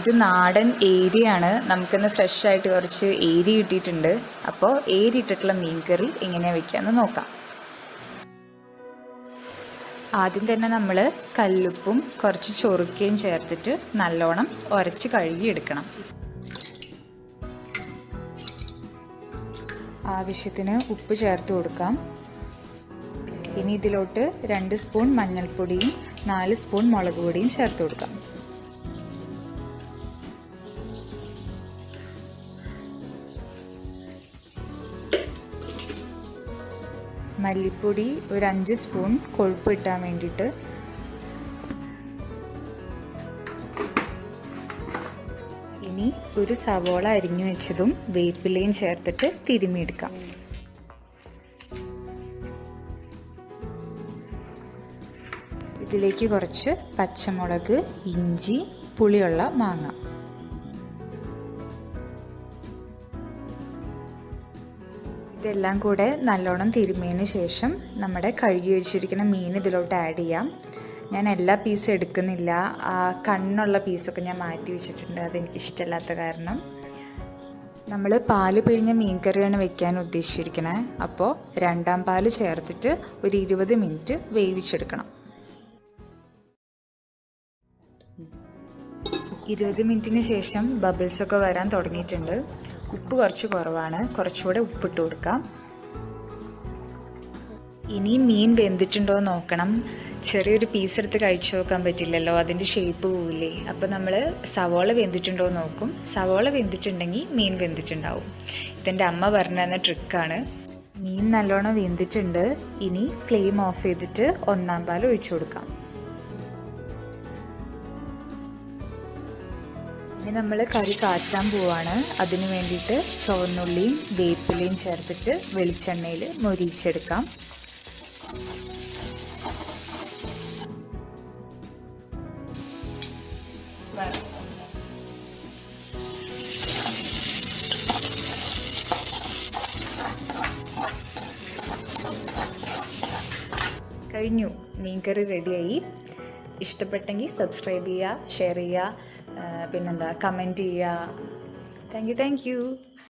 ഇത് നാടൻ ഏരിയാണ്. നമുക്കിന്ന് ഫ്രഷ് ആയിട്ട് കുറച്ച് ഏരി കിട്ടിയിട്ടുണ്ട്. അപ്പോൾ ഏരി ഇട്ടിട്ടുള്ള മീൻകറി എങ്ങനെയാണ് വെക്കാമെന്ന് നോക്കാം. ആദ്യം തന്നെ നമ്മൾ കല്ലുപ്പും കുറച്ച് ചൊറുക്കയും ചേർത്തിട്ട് നല്ലോണം ഉരച്ച് കഴുകിയെടുക്കണം. ആവശ്യത്തിന് ഉപ്പ് ചേർത്ത് കൊടുക്കാം. ഇനി ഇതിലോട്ട് രണ്ട് സ്പൂൺ മഞ്ഞൾപ്പൊടിയും നാല് സ്പൂൺ മുളക് പൊടിയും ചേർത്ത് കൊടുക്കാം. മല്ലിപ്പൊടി ഒരു അഞ്ച് സ്പൂൺ കൊഴുപ്പ് ഇട്ടാൻ വേണ്ടിയിട്ട്. ഇനി ഒരു സവോള അരിഞ്ഞു വെച്ചതും വേപ്പിലയും ചേർത്തിട്ട് തിരുമിയെടുക്കാം. ഇതിലേക്ക് കുറച്ച് പച്ചമുളക് ഇഞ്ചി പുളിയുള്ള മാങ്ങ. ഇതെല്ലാം കൂടെ നല്ലോണം തിരുമിയതിന് ശേഷം നമ്മുടെ കഴുകി വെച്ചിരിക്കുന്ന മീൻ ഇതിലോട്ട് ആഡ് ചെയ്യാം. ഞാൻ എല്ലാ പീസും എടുക്കുന്നില്ല. കണ്ണുള്ള പീസൊക്കെ ഞാൻ മാറ്റി വെച്ചിട്ടുണ്ട്. അതെനിക്ക് ഇഷ്ടമല്ലാത്ത കാരണം. നമ്മൾ പാൽ പിഴിഞ്ഞ മീൻ കറിയാണ് വെക്കാൻ ഉദ്ദേശിച്ചിരിക്കുന്നത് അപ്പോൾ രണ്ടാം പാൽ ചേർത്തിട്ട് ഒരു ഇരുപത് മിനിറ്റ് വേവിച്ചെടുക്കണം. ഇരുപത് മിനിറ്റിന് ശേഷം ബബിൾസൊക്കെ വരാൻ തുടങ്ങിയിട്ടുണ്ട്. ഉപ്പ് കുറച്ച് കുറവാണ്. കുറച്ചുകൂടെ ഉപ്പിട്ട് കൊടുക്കാം. ഇനി മീൻ വെന്തിട്ടുണ്ടോ നോക്കണം. ചെറിയൊരു പീസ് എടുത്ത് കഴിച്ചു നോക്കാൻ പറ്റില്ലല്ലോ. അതിന്റെ ഷേപ്പ് പോവില്ലേ. അപ്പോൾ നമ്മൾ സവോള വെന്തിട്ടുണ്ടോ നോക്കും. സവോള വെന്തിട്ടുണ്ടെങ്കിൽ മീൻ വെന്തിട്ടുണ്ടാവും. ഇതെന്റെ അമ്മ പറഞ്ഞു തന്ന ട്രിക്കാണ് മീൻ നല്ലോണം വെന്തിട്ടുണ്ട്. ഇനി ഫ്ലെയിം ഓഫ് ചെയ്തിട്ട് ഒന്നാം പാൽ ഒഴിച്ചു കൊടുക്കാം. ഇനി നമ്മൾ കറി കാച്ചാൻ പോവാണ്. അതിന് വേണ്ടിയിട്ട് ചുവന്നുള്ളിയും വേപ്പിലയും ചേർത്തിട്ട് വെളിച്ചെണ്ണയിൽ മൊരിച്ചെടുക്കാം കഴിഞ്ഞു. മീൻകറി റെഡിയായി. ഇഷ്ടപ്പെട്ടെങ്കിൽ സബ്സ്ക്രൈബ് ചെയ്യുക ഷെയർ ചെയ്യുക. പിന്നെന്താ കമന്റ് ചെയ്യുക. Thank you thank you